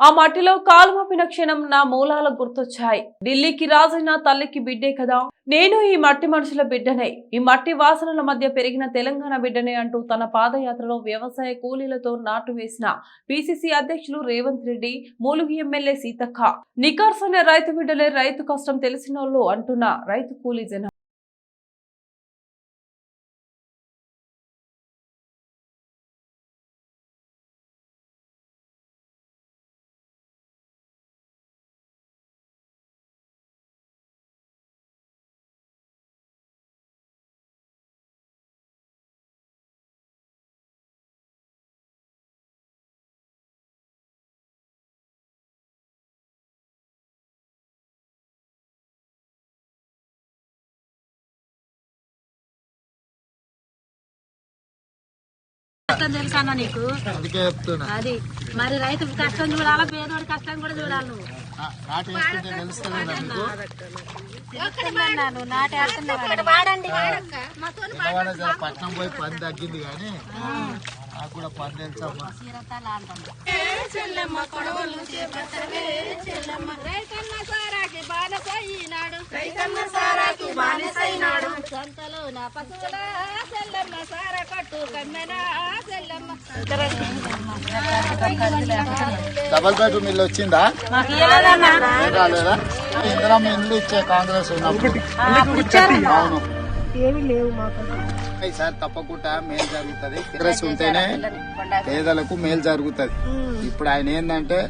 ఆ మట్టిలో కాలు మోపిన క్షణం నా మూలాలు గుర్తొచ్చాయి. ఢిల్లీకి రాజైన తల్లికి బిడ్డే కదా. నేను ఈ మట్టి మనుషుల బిడ్డనే. ఈ మట్టి వాసనల మధ్య పెరిగిన తెలంగాణ బిడ్డనే అంటూ తన పాదయాత్రలో వ్యవసాయ కూలీలతో నాటు వేసిన పిసిసి అధ్యక్షులు రేవంత్ రెడ్డి మూలుగు ఎమ్మెల్యే సీతక్క. నికార్సైన రైతు బిడ్డలే రైతు కష్టం తెలిసినోళ్ళు అంటున్న రైతు కూలీ జనం. కష్టం తెలుసా అన్న నీకు? అది. మరి రైతు కష్టం చూడాలా పేదోడి కష్టం కూడా చూడాలి నువ్వు? పట్నం పోయి పని తగ్గింది కానీ నాకు కూడా పని తెలుసమ్మా సంతలో నా పశువుల. డబల్ బెడ్రూమ్ ఇల్లు వచ్చిందా? రాలేదా ఇందిరం ఇల్లు ఇచ్చే కాంగ్రెస్ ఉన్నప్పుడు. అవును. ఈసారి తప్పకుండా మేలు జరుగుతుంది. కాంగ్రెస్ ఉంటేనే పేదలకు మేలు జరుగుతుంది. ఇప్పుడు ఆయన ఏంటంటే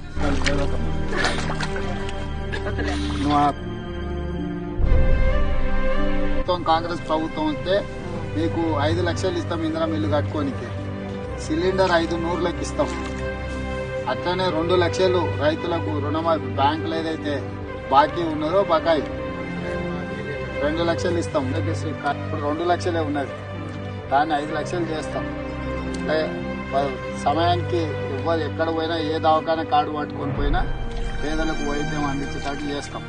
కాంగ్రెస్ ప్రభుత్వం వస్తే మీకు ఐదు లక్షలు ఇస్తాం ఇందిరం ఇల్లు కట్టుకోనికి. సిలిండర్ ఐదు నూరులకు ఇస్తాం. అట్లనే రెండు లక్షలు రైతులకు రుణమాఫీ బ్యాంకులు ఏదైతే బాకీ ఉన్నదో బకాయి. రెండు లక్షలు ఇస్తాం. ఆరోగ్యశ్రీ ఇప్పుడు రెండు లక్షలే ఉన్నది. దాన్ని ఐదు లక్షలు చేస్తాం. అంటే సమయానికి ఎవ్వరు ఎక్కడ పోయినా ఏ దవాఖాన కార్డు పట్టుకొని పోయినా పేదలకు వైద్యం అందించేటట్టు చేస్తాం.